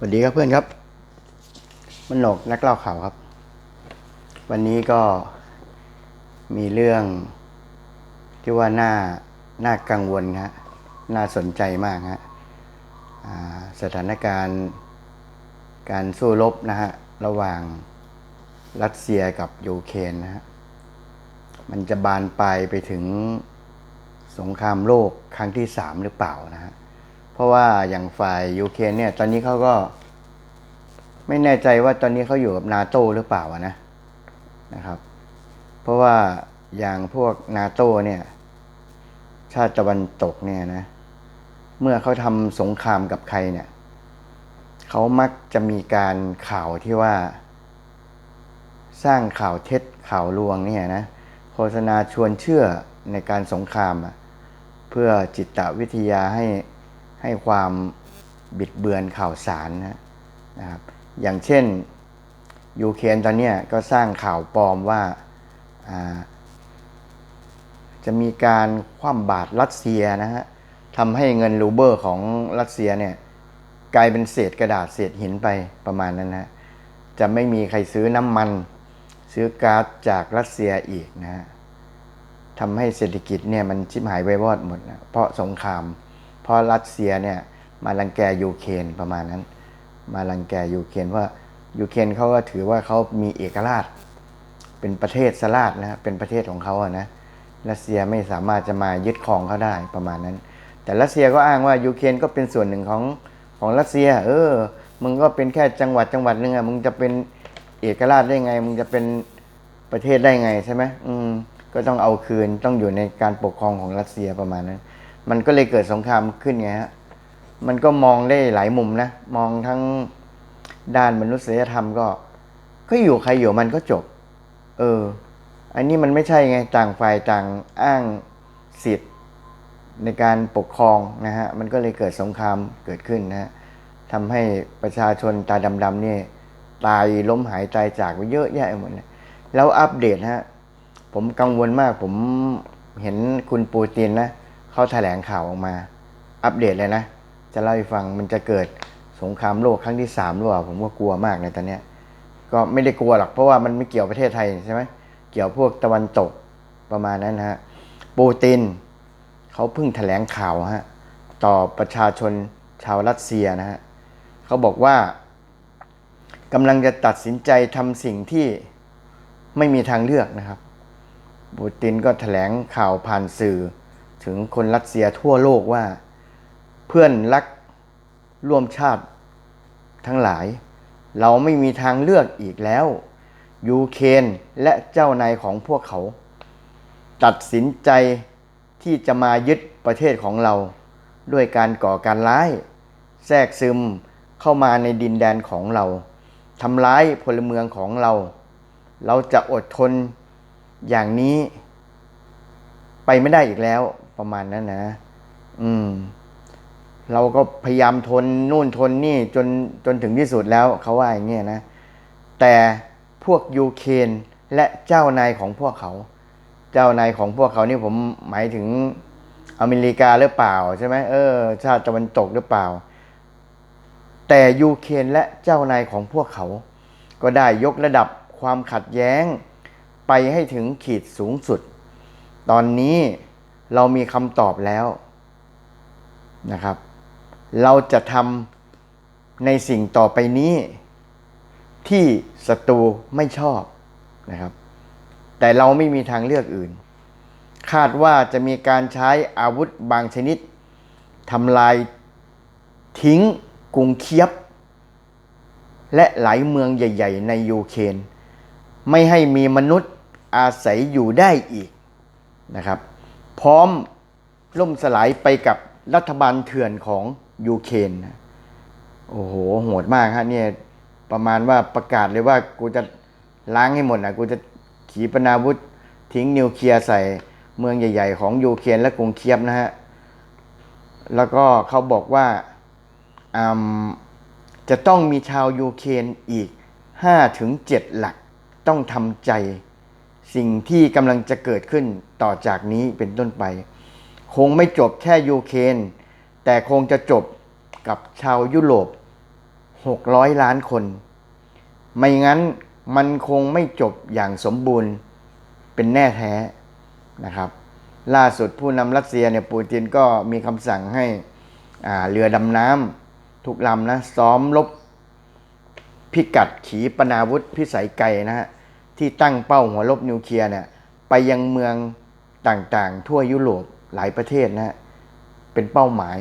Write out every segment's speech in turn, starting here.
สวัสดีครับเพื่อนครับ มันหนกนักเล่าข่าวครับ วันนี้ก็มีเรื่องที่ว่าน่าน่ากังวลฮะน่าสนใจมากฮะสถานการณ์การสู้รบนะฮะระหว่างรัสเซียกับยูเครนนะฮะมันจะบานปลายไปถึงสงครามโลกครั้งที่สามหรือเปล่านะฮะ เพราะว่าอย่างฝ่ายยูเครนเนี่ย ตอนนี้เขาก็ ไม่แน่ใจว่าตอนนี้เขาอยู่กับนาโตหรือเปล่านะนะครับ เพราะว่าอย่างพวกนาโตเนี่ย ชาติตะวันตกเนี่ยนะ เมื่อเขาทำสงครามกับใครเนี่ยเขามักจะมีการข่าวที่ว่า สร้างข่าวเท็จข่าวลวงเนี่ยนะโฆษณาชวนเชื่อในการสงคราม เพื่อจิตวิทยาให้ ให้ความบิดเบือนข่าวสารนะครับ อย่างเช่นยูเครนตอนนี้ก็สร้างข่าวปลอมว่าาจะมีการคว่ำบาตรรัสเซียนะฮะทำให้เงินรูเบอร์ของรัสเซียเนี่ยกลายเป็นเศษกระดาษเศษหินไปประมาณนั้นนะจะไม่มีใครซื้อน้ำมัน ซื้อก๊าซจากรัสเซียอีกนะฮะทำให้เศรษฐกิจเนี่ยมันชิบหายไปวอดหมดนะเพราะสงคราม ราะรัสเซียเนี่ยมารังแกยูเครนประมาณนั้น มารังแกยูเครนเพราะยูเครนเขาก็ถือว่าเขามีเอกราช เป็นประเทศสลาดนะฮะเป็นประเทศของเขาอะนะรัสเซียไม่สามารถจะมายึดครองเขาได้ประมาณนั้น แต่รัสเซียก็อ้างว่ายูเครนก็เป็นส่วนหนึ่งของของรัสเซีย เออ มึงก็เป็นแค่จังหวัดจังหวัดหนึ่งอะมึงจะเป็นเอกราชได้ไง มึงจะเป็นประเทศได้ไงใช่ไหมอืมก็ต้องเอาคืนต้องอยู่ในการปกครองของรัสเซียประมาณนั้น มันก็เลยเกิดสงครามขึ้นไงฮะมันก็มองได้หลายมุมนะ มองทั้งด้านมนุษยธรรมก็ ก็อยู่ใครอยู่มันก็จบ เออ อันนี้มันไม่ใช่ไงต่างฝ่ายต่างอ้างสิทธิ์ในการปกครองนะฮะ มันก็เลยเกิดสงครามเกิดขึ้นนะฮะทำให้ประชาชนตาดำๆนี่ตายล้มหายตายจากไปเยอะแยะหมดเลยแล้วอัปเดตฮะ ผมกังวลมากผมเห็นคุณปูตินนะ เขาแถลงข่าวออกมา อัปเดตเลยนะ จะเล่าให้ฟังมันจะเกิดสงครามโลกครั้งที่สามหรือเปล่าผมก็กลัวมากในตอนเนี้ยก็ไม่ได้กลัวหรอกเพราะว่ามันไม่เกี่ยวประเทศไทยใช่ไหมเกี่ยวพวกตะวันตกประมาณนั้นนะฮะปูตินเขาเพิ่งแถลงข่าวฮะต่อประชาชนชาวรัสเซียนะฮะเขาบอกว่ากำลังจะตัดสินใจทำสิ่งที่ไม่มีทางเลือกนะครับปูตินก็แถลงข่าวผ่านสื่อ ถึงคนรัสเซียทั่วโลกว่า เพื่อนรักร่วมชาติทั้งหลาย เราไม่มีทางเลือกอีกแล้ว ยูเครนและเจ้านายของพวกเขา ตัดสินใจที่จะมายึดประเทศของเรา ด้วยการก่อการร้าย แทรกซึมเข้ามาในดินแดนของเราทำร้ายพลเมืองของเรา เราจะอดทนอย่างนี้ ไปไม่ได้อีกแล้ว ประมาณนั้นนะ อืม เราก็พยายามทนนู่นทนนี่จนจนถึงที่สุดแล้วเขาว่าอย่างเงี้ยนะ แต่พวกยูเครนและเจ้านายของพวกเขา เจ้านายของพวกเขานี่ผมหมายถึงอเมริกาหรือเปล่าใช่ไหมเออ ชาติตะวันตกหรือเปล่า แต่ยูเครนและเจ้านายของพวกเขา ก็ได้ยกระดับความขัดแย้ง ไปให้ถึงขีดสูงสุด ตอนนี้ เรามีคำตอบแล้วนะครับ เราจะทำในสิ่งต่อไปนี้ ที่ศัตรูไม่ชอบนะครับ แต่เราไม่มีทางเลือกอื่น คาดว่าจะมีการใช้อาวุธบางชนิดทำลายทิ้งกรุงเคียบ และหลายเมืองใหญ่ ๆ ในยูเครนไม่ให้มีมนุษย์อาศัยอยู่ได้อีกนะครับ พร้อมล่มสลายไปกับรัฐบาลเถื่อนของยูเครนโอ้โหโหดมากฮะเนี่ยประมาณว่าประกาศเลยว่ากูจะล้างให้หมดนะกูจะขีปนาวุธทิ้งนิวเคลียร์ใส่เมืองใหญ่ ๆ ของยูเครนและกรุงเคียบนะฮะ แล้วก็เขาบอกว่าอืมจะต้องมีชาวยูเครนอีก 5-7 หลักต้องทำใจ สิ่งที่กำลังจะเกิดขึ้นต่อจากนี้เป็นต้นไป คงไม่จบแค่ยูเครนแต่คงจะจบกับชาวยุโรปหกร้อยล้านคน ไม่งั้นมันคงไม่จบอย่างสมบูรณ์เป็นแน่แท้นะครับ ล่าสุดผู้นำรัสเซียเนี่ยปูตินก็มีคำสั่งให้เรือดำน้ำทุกลำนะซ้อมรบพิกัดขีปนาวุธพิสัยไกลนะฮะ ที่ตั้งเป้าหัวรบนิวเคลียร์เนี่ยไปยังเมืองต่างๆ ทั่วยุโรปหลายประเทศนะฮะเป็นเป้าหมาย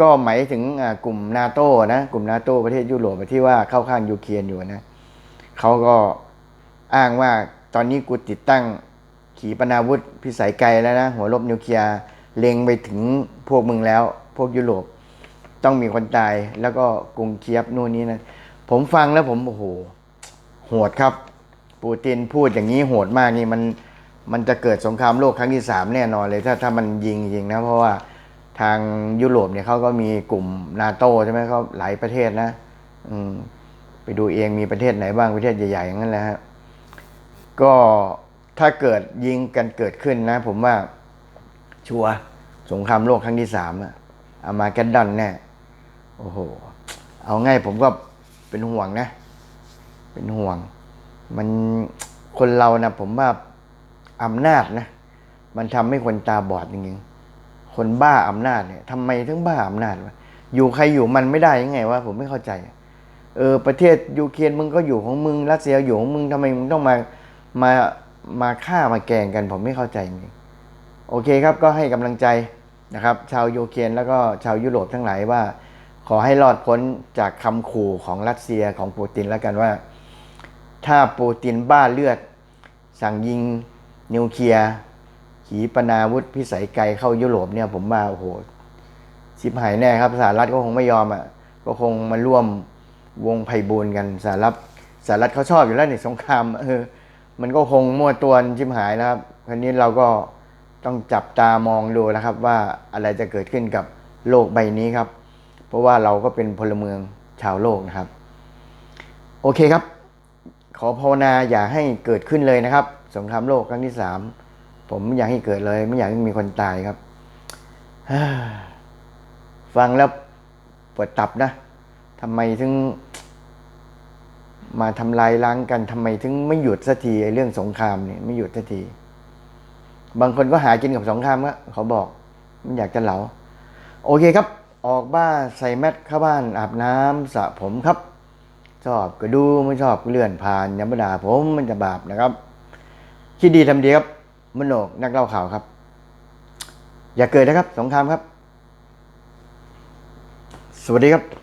ก็หมายถึงกลุ่มนาโต้นะกลุ่มนาโต้ประเทศยุโรปที่ว่าเข้าข้างยูเครนอยู่นะเขาก็อ้างว่าตอนนี้กูติดตั้งขีปนาวุธพิสัยไกลแล้วนะหัวรบนิวเคลียร์เล็งไปถึงพวกมึงแล้ว พวกยุโรปต้องมีคนตายแล้วก็กรุงเคียบนู่นนี่นะผมฟังแล้วผมโอ้โหโหดครับ ปูตินพูดอย่างนี้โหดมากนี่มันมันจะเกิดสงครามโลกครั้งที่สามแน่นอนเลยถ้าถ้ามันยิงจริงนะ เพราะว่าทางยุโรปเนี่ยเขาก็มีกลุ่มนาโตใช่ไหมเขาหลายประเทศนะ อืมไปดูเองมีประเทศไหนบ้างประเทศใหญ่ๆอย่างนั้นแหละฮะก็ถ้าเกิดยิงกันเกิดขึ้นนะ ผมว่าชัวสงครามโลกครั้งที่สามอะอามาแกดดอนแน่โอ้โห เอาง่ายผมก็เป็นห่วงนะ เป็นห่วง มันคนเรานะผมว่าอำนาจนะ มันทำให้คนตาบอดจริงๆคนบ้าอำนาจเนี่ยทำไมถึงบ้าอำนาจวะอยู่ใครอยู่มันไม่ได้ยังไงวะผมไม่เข้าใจเออประเทศยูเครนมึงก็อยู่ของมึงรัสเซียอยู่ของมึงทำไมมึงต้องมามามาฆ่ามาแกงกันผมไม่เข้าใจจริงโอเคครับก็ให้กำลังใจนะครับ ชาวยูเครนแล้วก็ชาวยุโรปทั้งหลายว่า ขอให้รอดพ้นจากคำขู่ของรัสเซียของปูตินแล้วกันว่า ถ้าปูตินบ้าเลือด สั่งยิงนิวเคลียร์ขีปนาวุธพิสัยไกลเข้ายุโรปเนี่ยผมว่าโอ้โหชิบหายแน่ครับสหรัฐก็คงไม่ยอมอะก็คงมาร่วมวงไพบูลกันสหรัฐสหรัฐเขาชอบอยู่แล้วในสงครามเออมันก็คงมั่วตัวชิบหายนะครับคราวนี้เราก็ต้องจับตามองดูนะครับ ว่าอะไรจะเกิดขึ้นกับโลกใบนี้ครับ เพราะว่าเราก็เป็นพลเมืองชาวโลกนะครับ โอเคครับ ขอภาวนาอย่าให้เกิดขึ้นเลยนะครับ สงครามโลกครั้งที่สามผมไม่อยากให้เกิดเลย ไม่อยากให้มีคนตายครับฟังแล้วปวดตับนะทำไมถึง มาทำลายล้างกันทำไมถึงไม่หยุดสักทีไอ้เรื่องสงครามเนี่ยไม่หยุดสักที บางคนก็หากินกับสงครามก็เขาบอกมันอยากจะเหลา โอเคครับ ออกบ้านใส่แมสเข้าบ้านอาบน้ำสระผมครับ ชอบก็ดูไม่ชอบก็เลื่อนผ่านอย่ามาด่าผมมันจะบาปนะครับ คิดดีทำดีครับมโนกนักเล่าข่าวครับ อย่าเกิดนะครับ สงครามครับ สวัสดีครับ